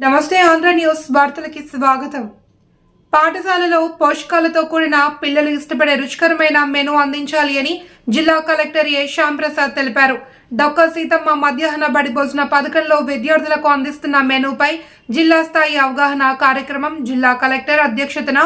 నమస్తే ఆంధ్ర న్యూస్ వార్తలకి స్వాగతం. పాఠశాలలో పోషకాలతో కూడిన పిల్లలు ఇష్టపడే రుచికరమైన మెను అందించాలి అని జిల్లా కలెక్టర్ ఏ. శ్యాంప్రసాద్ తెలిపారు. డొక్క సీతమ్మ మధ్యాహ్న బడి భోజన పథకంలో విద్యార్థులకు అందిస్తున్న మెనూపై జిల్లా స్థాయి అవగాహన కార్యక్రమం జిల్లా కలెక్టర్ అధ్యక్షతన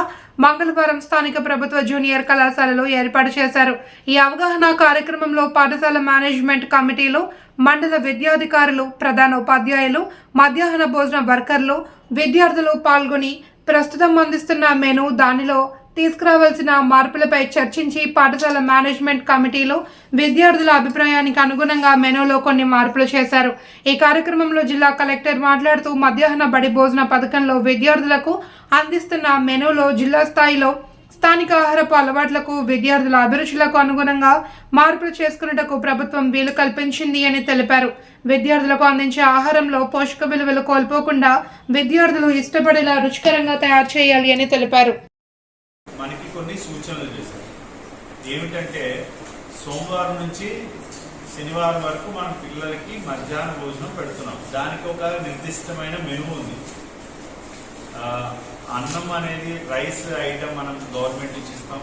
మంగళవారం స్థానిక ప్రభుత్వ జూనియర్ కళాశాలలో ఏర్పాటు చేశారు. ఈ అవగాహన కార్యక్రమంలో పాఠశాల మేనేజ్మెంట్ కమిటీలు మండల విద్యాధికారులు ప్రధాన ఉపాధ్యాయులు మధ్యాహ్న భోజన వర్కర్లు విద్యార్థులు పాల్గొని ప్రస్తుతం అందిస్తున్న మెను దానిలో తీసుకురావాల్సిన మార్పులపై చర్చించి పాఠశాల మేనేజ్మెంట్ కమిటీలు విద్యార్థుల అభిప్రాయానికి అనుగుణంగా మెనూలో కొన్ని మార్పులు చేశారు. ఈ కార్యక్రమంలో జిల్లా కలెక్టర్ మాట్లాడుతూ మధ్యాహ్న బడి భోజన పథకంలో విద్యార్థులకు అందిస్తున్న మెనూలో జిల్లా స్థాయిలో స్థానిక ఆహారపు అలవాట్లకు విద్యార్థుల అభిరుచులకు అనుగుణంగా మార్పులు చేసుకున్నటకు ప్రభుత్వం వీలు కల్పించింది అని తెలిపారు. విద్యార్థులకు అందించే ఆహారంలో పోషక విలువలు కోల్పోకుండా విద్యార్థులు ఇష్టపడేలా రుచికరంగా తయారు చేయాలి అని తెలిపారు. మనకి కొన్ని సూచనలు చేశారు. ఏమిటంటే సోమవారం నుంచి శనివారం వరకు మనం పిల్లలకి మధ్యాహ్న భోజనం పెడుతున్నాం. దానికి ఒక నిర్దిష్టమైన మెను ఉంది. అన్నం అనేది రైస్ ఐటమ్ మనం గవర్నమెంట్ నుంచి ఇస్తాం.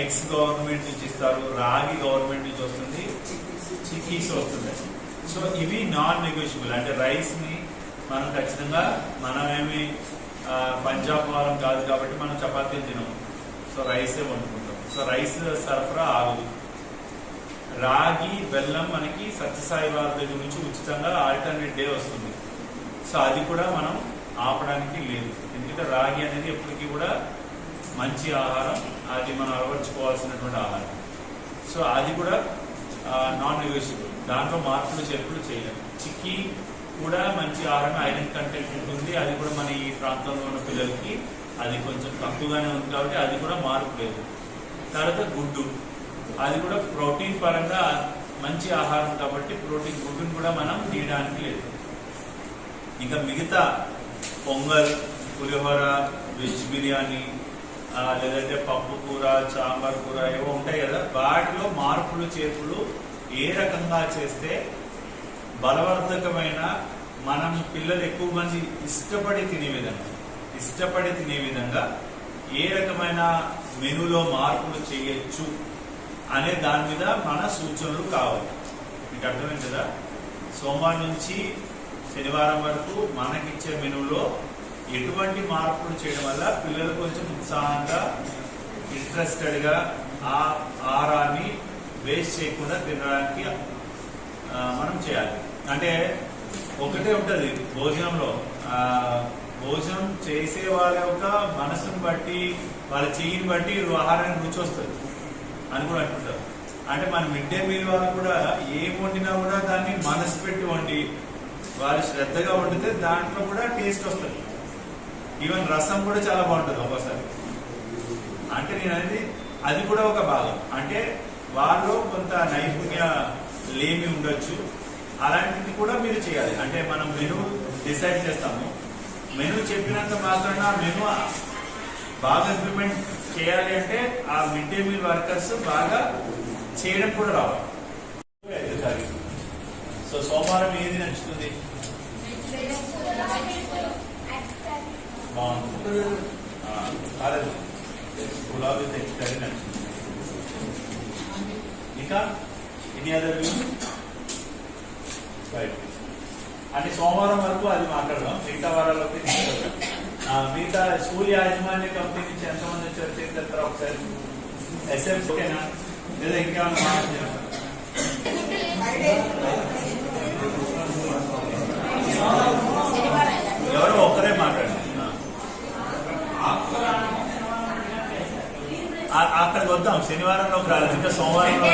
ఎగ్స్ గవర్నమెంట్ నుంచి ఇస్తారు రాగి గవర్నమెంట్ నుంచి వస్తుంది చిక్కీస్ వస్తుంది. సో ఇవి నాన్ నెగోషియబుల్ అంటే రైస్ని మనం ఖచ్చితంగా మనమేమి పంజాబ్ వారం కాదు కాబట్టి మనం చపాతీలు తినము. సో రైసే వండుకుంటాం. సో రైస్ సరఫరా ఆగదు. రాగి బెల్లం మనకి సత్యసాయి వారి దగ్గర నుంచి ఉచితంగా ఆల్టర్నేట్ డే వస్తుంది. సో అది కూడా మనం ఆపడానికి లేదు. ఎందుకంటే రాగి అనేది ఎప్పటికీ కూడా మంచి ఆహారం అది మనం అలవర్చుకోవాల్సినటువంటి ఆహారం. సో అది కూడా నాన్ నెగోషియబుల్ దాంట్లో మార్పులు చేర్పులు చేయలేము చిక్కీ కూడా మంచి ఆహారం ఐరన్ కంటెంట్ ఉంటుంది. అది కూడా మన ఈ ప్రాంతంలో ఉన్న పిల్లలకి అది కొంచెం తక్కువగానే ఉంది కాబట్టి అది కూడా మార్పు లేదు. తర్వాత గుడ్డు. అది కూడా ప్రోటీన్ పరంగా మంచి ఆహారం కాబట్టి ప్రోటీన్ గుడ్డును కూడా మనం తీయడానికి లేదు. ఇంకా మిగతా పొంగల్ పులిహోర వెజ్ బిర్యానీ లేదంటే పప్పు కూర సాంబార్ కూర ఏవో ఉంటాయి కదా వాటిలో మార్పులు చేర్పులు ఏ రకంగా చేస్తే బలవర్ధకమైన మనం పిల్లలు ఎక్కువ మంది ఇష్టపడి తినే విధంగా ఇష్టపడి తినే విధంగా ఏ రకమైన మెనూలో మార్పులు చేయొచ్చు అనే దాని మీద మన సూచనలు కావాలి మీకు అర్థమైంది కదా? సోమవారం నుంచి శనివారం వరకు మనకిచ్చే మెనూలో ఎటువంటి మార్పులు చేయడం వల్ల పిల్లలు కొంచెం ఉత్సాహంగా ఇంట్రెస్టెడ్గా ఆ ఆహారాన్ని వేస్ట్ చేయకుండా తినడానికి మనం చేయాలి. అంటే ఒకటే ఉంటుంది భోజనంలో. భోజనం చేసే వాళ్ళ యొక్క మనసును బట్టి వాళ్ళ చెయ్యిని బట్టి ఆహారాన్ని రుచి వస్తుంది. అని కూడా అంటుంటారు. అంటే మన మిడ్ డే మీల్ వాళ్ళు కూడా ఏం వండినా కూడా దాన్ని మనసు పెట్టి వండి వారు శ్రద్ధగా వండితే దాంట్లో కూడా టేస్ట్ వస్తుంది. ఈవెన్ రసం కూడా చాలా బాగుంటుంది ఒక్కోసారి. అంటే నేను అనేది అది కూడా ఒక భాగం. అంటే వాళ్ళు కొంత నైపుణ్య లేమి ఉండొచ్చు. అలాంటిది కూడా మీరు చేయాలి. అంటే మనం మెను డిసైడ్ చేస్తాము. మెను చెప్పినంత మాత్రాన మెను బాగా ఇంప్లిమెంట్ చేయాలి అంటే ఆ మిడ్ డే మీల్ వర్కర్స్ బాగా చేయడం కూడా రావాలి. ఐదో తారీఖు. సో సోమవారం ఏది నచ్చుతుంది బాగుంటుంది కాలేదు పులావ్ విత్ కర్రీ నచ్చుతుంది ఇంకా ఎనీ అదర్ రైట్ అంటే సోమవారం వరకు అది మాట్లాడదాం. మిగతా వారాలకి మిగతా స్కూల్ యాజమాన్య కంపెనీ నుంచి ఎంతమంది వచ్చారు చేస్తారు ఒకసారి? ఎస్ఎఫ్ ఓకేనా? లేదా ఇంకేమైనా మాట్లాడారు ఎవరో ఒక్కరే మాట్లాడండి. అక్కడికి వద్దాం. శనివారంలోకి రాలేదు. ఇంకా సోమవారం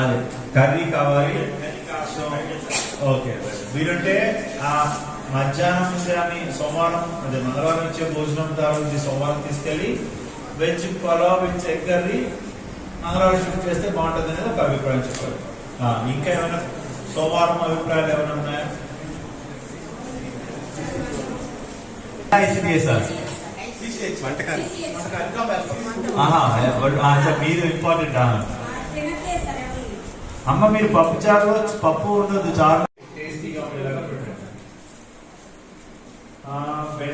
అదే కర్రీ కావాలి. ఓకే. మీరంటే మధ్యాహ్నం కానీ సోమవారం అదే మంగళవారం ఇచ్చే భోజనం తాలూకి సోమవారం తీసుకెళ్ళి veg pulao with egg curry మంగళవారం షిఫ్ట్ చేస్తే బాగుంటుంది అనేది ఒక అభిప్రాయం చెప్పాలి. ఆ, ఇంకా ఏమైనా సోమవారం అభిప్రాయాలు ఏమైనా ఉన్నాయా? మీరు ఇంపార్టెంట్ అమ్మ మీరు పప్పు చారు పప్పు ఉండదు చారు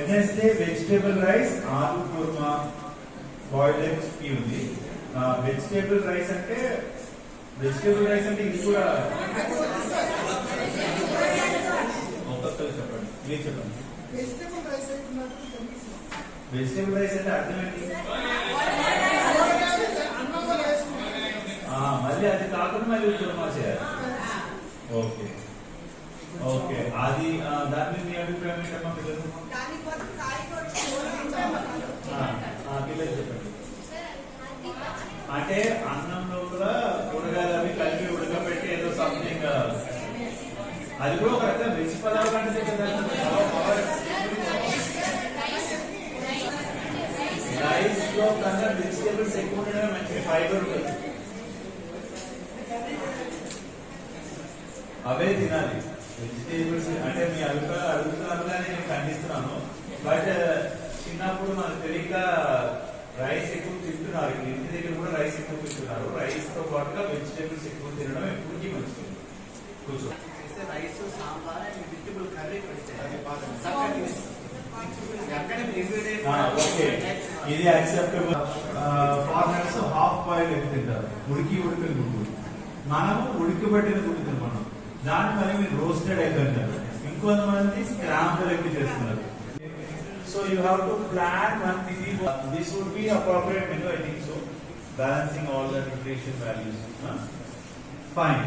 Wednesday vegetable rice aloo kurma boiled eggs ఇవి ఉంది. వెజిటేబుల్ రైస్ అంటే వెజిటేబుల్ రైస్ అంటే ఇది కూడా ఒక్కొక్కరు చెప్పండి. మీరు చెప్పండి. వెజిటేబుల్ రైస్ అంటే అర్థం ఏంటి? ఆ, మళ్ళీ అది కాకుండా మళ్ళీ కుర్మా చేయాలి. ఓకే. ఓకే. అది దాని మీ అభిప్రాయం ఏంటమ్మా పిల్లలు? ఆ, ఆ, పిల్లలు చెప్పండి. అంటే అన్నంలో కూడా కూరగాయలు అవి కలిపి ఉడకబెట్టి ఏదో సంథింగ్ అది కూడా ఒక రకం రిచ్ పదార్థం అంటే కదా రైస్లో కన్నా వెజిటేబుల్స్ ఎక్కువ ఉండడం మంచి ఫైబర్ ఉంటుంది. అవే తినాలి. వెజిటేబుల్స్ అంటే మీ అభిప్రాయాలు అడుగుతున్నారు కానీ నేను ఖండిస్తున్నాను. బట్ చిన్నప్పుడు మనకు తెలియక రైస్ ఎక్కువ తింటున్నారు. ఇంటి దగ్గర కూడా రైస్ ఎక్కువ తింటున్నారు. రైస్తో పాటుగా వెజిటేబుల్స్ ఎక్కువ తినడం ఎప్పటికీ మంచిది. కూర్చో. Rice sambar and vegetable curry ఇది. Acceptable foreigners half boil egg తింటారు. ఉడికి ఉడికిన గుడ్డు. మనము ఉడికిబట్టిన గుడ్డు తినమన్నాం. దాన్ని మళ్ళీ మీరు రోస్టెడ్ ఎగ్ అంటారు ఇంకొంతమంది స్క్రాంబుల్ ఎగ్ చేస్తున్నారు. So you have to plan one ఇది this would be appropriate menu I think so balancing all the nutrition values fine